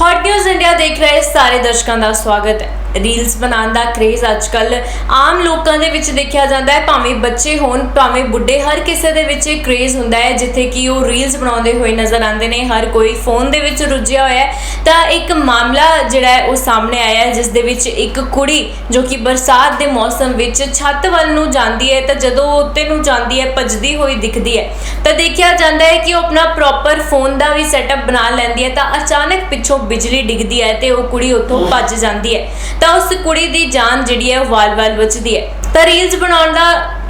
Hot news India ਦੇਖ ਰਹੇ ਸਾਰੇ ਦਰਸ਼ਕਾਂ ਦਾ ਸਵਾਗਤ ਹੈ। ਰੀਲਸ ਬਣਾਉਣ ਦਾ ਕ੍ਰੇਜ਼ ਅੱਜਕੱਲ ਆਮ ਲੋਕਾਂ ਦੇ ਵਿੱਚ ਦੇਖਿਆ ਜਾਂਦਾ ਹੈ। ਭਾਵੇਂ ਬੱਚੇ ਹੋਣ, ਭਾਵੇਂ ਬੁੱਢੇ, ਹਰ ਕਿਸੇ ਦੇ ਵਿੱਚ ਇਹ ਕ੍ਰੇਜ਼ ਹੁੰਦਾ ਹੈ, ਜਿੱਥੇ ਕਿ ਉਹ ਰੀਲਸ ਬਣਾਉਂਦੇ ਹੋਏ ਨਜ਼ਰ ਆਉਂਦੇ ਨੇ। ਹਰ ਕੋਈ ਫੋਨ ਦੇ ਵਿੱਚ ਰੁੱਝਿਆ ਹੋਇਆ ਹੈ। ਤਾਂ ਇੱਕ ਮਾਮਲਾ ਜਿਹੜਾ ਹੈ, ਉਹ ਸਾਹਮਣੇ ਆਇਆ ਹੈ, ਜਿਸ ਦੇ ਵਿੱਚ ਇੱਕ ਕੁੜੀ ਜੋ ਕਿ ਬਰਸਾਤ ਦੇ ਮੌਸਮ ਵਿੱਚ ਛੱਤ ਵੱਲ ਨੂੰ ਜਾਂਦੀ ਹੈ, ਤਾਂ ਜਦੋਂ ਉਹ ਉੱਤੇ ਨੂੰ ਜਾਂਦੀ ਹੈ, ਭੱਜਦੀ ਹੋਈ ਦਿਖਦੀ ਹੈ। ਤਾਂ ਦੇਖਿਆ ਜਾਂਦਾ ਹੈ ਕਿ ਉਹ ਆਪਣਾ ਪ੍ਰੋਪਰ ਫੋਨ ਦਾ ਵੀ ਸੈਟਅਪ ਬਣਾ ਲੈਂਦੀ ਹੈ। ਤਾਂ ਅਚਾਨਕ ਪਿੱਛੋਂ ਬਿਜਲੀ ਡਿੱਗਦੀ ਹੈ ਤੇ ਉਹ ਕੁੜੀ ਉੱਥੋਂ ਭੱਜ ਜਾਂਦੀ ਹੈ। ਤਾਂ ਉਸ ਕੁੜੀ ਦੀ ਜਾਨ ਜਿਹੜੀ ਹੈ ਉਹ ਵਾਲ-ਵਾਲ ਬਚਦੀ ਹੈ। ਤਾਂ ਰੀਲਸ ਬਣਾਉਣ ਦਾ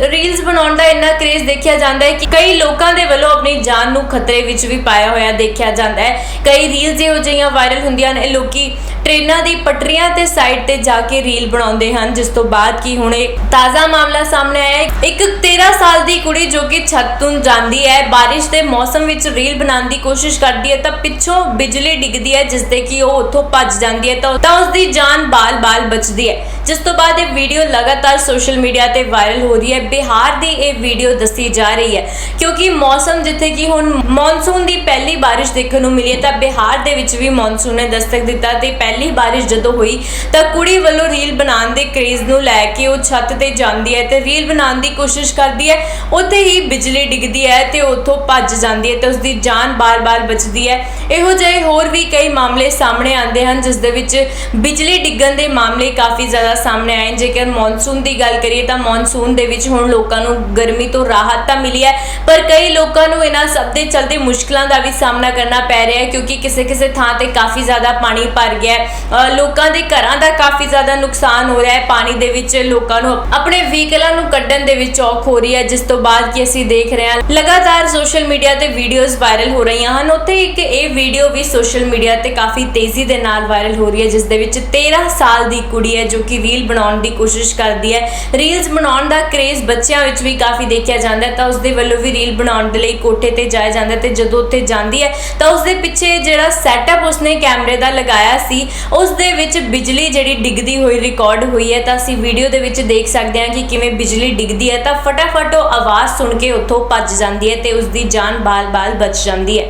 ਰੀਲਸ ਬਣਾਉਣ ਦਾ ਇੰਨਾ ਕ੍ਰੇਜ਼ ਦੇਖਿਆ ਜਾਂਦਾ ਹੈ ਕਿ ਕਈ ਲੋਕਾਂ ਦੇ ਵੱਲੋਂ ਆਪਣੀ ਜਾਨ ਨੂੰ ਖਤਰੇ ਵਿੱਚ ਵੀ ਪਾਇਆ ਹੋਇਆ ਦੇਖਿਆ ਜਾਂਦਾ ਹੈ। ਕਈ ਰੀਲਸ ਇਹੋ ਜਿਹੀਆਂ ਵਾਇਰਲ ਹੁੰਦੀਆਂ ਨੇ, ਲੋਕੀ ਟ੍ਰੇਨਾਂ ਦੀ ਪਟਰੀਆਂ ਤੇ ਸਾਈਡ ਤੇ ਜਾ ਕੇ ਰੀਲ ਬਣਾਉਂਦੇ ਹਨ, ਜਿਸ ਤੋਂ ਬਾਅਦ ਕੀ ਹੁਣ ਇਹ ਤਾਜ਼ਾ ਮਾਮਲਾ ਸਾਹਮਣੇ ਆਇਆ ਹੈ। ਇੱਕ 13 ਸਾਲ ਦੀ ਕੁੜੀ ਜੋ ਕਿ ਛੱਤ ਤੋਂ ਜਾਂਦੀ ਹੈ, ਬਾਰਿਸ਼ ਦੇ ਮੌਸਮ ਵਿੱਚ ਰੀਲ ਬਣਾਉਣ ਦੀ ਕੋਸ਼ਿਸ਼ ਕਰਦੀ ਹੈ, ਤਾਂ ਪਿੱਛੋਂ ਬਿਜਲੀ ਡਿੱਗਦੀ ਹੈ, ਜਿਸ ਦੇ ਕਿ ਉਹ ਉੱਥੋਂ ਭੱਜ ਜਾਂਦੀ ਹੈ, ਤਾਂ ਤਾਂ ਉਸ ਦੀ ਜਾਨ ਬਾਲ-ਬਾਲ ਬਚਦੀ ਹੈ। ਜਿਸ ਤੋਂ ਬਾਅਦ ਇਹ ਵੀਡੀਓ ਲਗਾਤਾਰ ਸੋਸ਼ਲ ਮੀਡੀਆ ਤੇ ਵਾਇਰਲ ਹੋ ਰਹੀ ਹੈ। ਬਿਹਾਰ ਦੀ ਇਹ ਵੀਡੀਓ ਦੱਸੀ ਜਾ ਰਹੀ ਹੈ, ਕਿਉਂਕਿ ਮੌਸਮ ਜਿੱਥੇ ਕਿ ਹੁਣ ਮੌਨਸੂਨ ਦੀ ਪਹਿਲੀ ਬਾਰਿਸ਼ ਦੇਖਣ ਨੂੰ ਮਿਲੀ ਹੈ, ਤਾਂ ਬਿਹਾਰ ਦੇ ਵਿੱਚ ਵੀ ਮੌਨਸੂਨ ਨੇ ਦਸਤਕ ਦਿੱਤਾ ਤੇ ਪਹਿਲੀ ਬਾਰਿਸ਼ ਜਦੋਂ ਹੋਈ ਤਾਂ ਕੁੜੀ ਵੱਲੋਂ ਰੀਲ ਬਣਾਉਣ ਦੇ ਕ੍ਰੇਜ਼ ਨੂੰ ਲੈ ਕੇ ਉਹ ਛੱਤ ਤੇ ਜਾਂਦੀ ਹੈ ਤੇ ਰੀਲ ਬਣਾਉਣ ਦੀ ਕੋਸ਼ਿਸ਼ ਕਰਦੀ ਹੈ, ਉੱਥੇ ਹੀ ਬਿਜਲੀ ਡਿੱਗਦੀ ਹੈ ਤੇ ਉੱਥੋਂ ਭੱਜ ਜਾਂਦੀ ਹੈ ਤੇ ਉਸ ਦੀ ਜਾਨ ਬਾਰ-ਬਾਰ ਬਚਦੀ ਹੈ। ਇਹੋ ਜਿਹੇ ਹੋਰ ਵੀ ਕਈ ਮਾਮਲੇ ਸਾਹਮਣੇ ਆਉਂਦੇ ਹਨ, ਜਿਸ ਦੇ ਵਿੱਚ ਬਿਜਲੀ ਡਿੱਗਣ ਦੇ ਮਾਮਲੇ ਕਾਫੀ ਜ਼ਿਆਦਾ ਸਾਹਮਣੇ ਆਏ ਜੇਕਰ ਮੌਨਸੂਨ ਦੀ ਗੱਲ ਕਰੀਏ ਤਾਂ ਮੌਨਸੂਨ ਦੇ ਵਿੱਚ ਹੁਣ ਲੋਕਾਂ ਨੂੰ ਗਰਮੀ ਤੋਂ ਰਾਹਤ ਤਾਂ ਮਿਲੀ ਹੈ, ਪਰ ਕਈ ਲੋਕਾਂ ਨੂੰ ਇਹਨਾਂ ਸਭ ਦੇ ਚਲਦੇ ਮੁਸ਼ਕਲਾਂ ਦਾ ਵੀ ਸਾਹਮਣਾ ਕਰਨਾ ਪੈ ਰਿਹਾ ਹੈ, ਕਿਉਂਕਿ ਕਿਸੇ ਕਿਸੇ ਥਾਂ ਤੇ ਕਾਫੀ ਜ਼ਿਆਦਾ ਪਾਣੀ ਭਰ ਗਿਆ ਹੈ। ਲੋਕਾਂ ਦੇ ਘਰਾਂ ਦਾ ਕਾਫੀ ਜ਼ਿਆਦਾ ਨੁਕਸਾਨ ਹੋ ਰਿਹਾ ਹੈ। ਪਾਣੀ ਦੇ ਵਿੱਚ ਲੋਕਾਂ ਨੂੰ ਆਪਣੇ ਵਹੀਕਲਾਂ ਨੂੰ ਕੱਢਣ ਦੇ ਵਿੱਚ ਔਖ ਹੋ ਰਹੀ ਹੈ, ਜਿਸ ਤੋਂ ਬਾਅਦ ਕਿ ਅਸੀਂ ਦੇਖ ਰਹੇ ਹਾਂ। ਲਗਾਤਾਰ ਸੋਸ਼ਲ ਮੀਡੀਆ ਤੇ ਵੀਡੀਓਜ਼ ਵਾਇਰਲ ਹੋ ਰਹੀਆਂ ਹਨ। ਉੱਥੇ ਇੱਕ ਇਹ ਵੀਡੀਓ ਵੀ ਸੋਸ਼ਲ ਮੀਡੀਆ ਤੇ ਕਾਫੀ ਤੇਜ਼ੀ ਦੇ ਨਾਲ ਵਾਇਰਲ ਹੋ ਰਹੀ ਹੈ, ਜਿਸ ਦੇ ਵਿੱਚ 13 ਸਾਲ ਦੀ ਕੁੜੀ ਹੈ, ਜੋ ਕਿ ਰੀਲ ਬਣਾਉਣ ਦੀ ਕੋਸ਼ਿਸ਼ ਕਰਦੀ ਹੈ। ਰੀਲਸ ਬਣਾਉਣ ਦਾ ਕ੍ਰੇਜ਼ ਬੱਚਿਆਂ ਵਿੱਚ ਵੀ ਕਾਫੀ ਦੇਖਿਆ ਜਾਂਦਾ ਹੈ। ਤਾਂ ਉਸ ਦੇ ਵੱਲੋਂ ਵੀ ਰੀਲ ਬਣਾਉਣ ਦੇ ਲਈ ਕੋਠੇ ਤੇ ਜਾਇਆ ਜਾਂਦਾ ਹੈ ਤੇ ਜਦੋਂ ਉੱਥੇ ਜਾਂਦੀ ਹੈ, ਤਾਂ ਉਸ ਦੇ ਪਿੱਛੇ ਜਿਹੜਾ ਸੈਟਅਪ ਉਸਨੇ ਕੈਮਰੇ ਦਾ ਲਗਾਇਆ ਸੀ ਉਸ ਦੇ ਵਿੱਚ ਬਿਜਲੀ ਜਿਹੜੀ ਡਿੱਗਦੀ ਹੋਈ ਰਿਕਾਰਡ ਹੋਈ ਹੈ, ਤਾਂ ਅਸੀਂ ਵੀਡੀਓ ਦੇ ਵਿੱਚ ਦੇਖ ਸਕਦੇ ਹਾਂ ਕਿ ਕਿਵੇਂ ਬਿਜਲੀ ਡਿੱਗਦੀ ਹੈ, ਤਾਂ ਫਟਾਫਟ ਉਹ ਆਵਾਜ਼ ਸੁਣ ਕੇ ਉੱਥੋਂ ਭੱਜ ਜਾਂਦੀ ਹੈ ਤੇ ਉਸ ਦੀ ਜਾਨ ਬਾਲ-ਬਾਲ ਬਚ ਜਾਂਦੀ ਹੈ।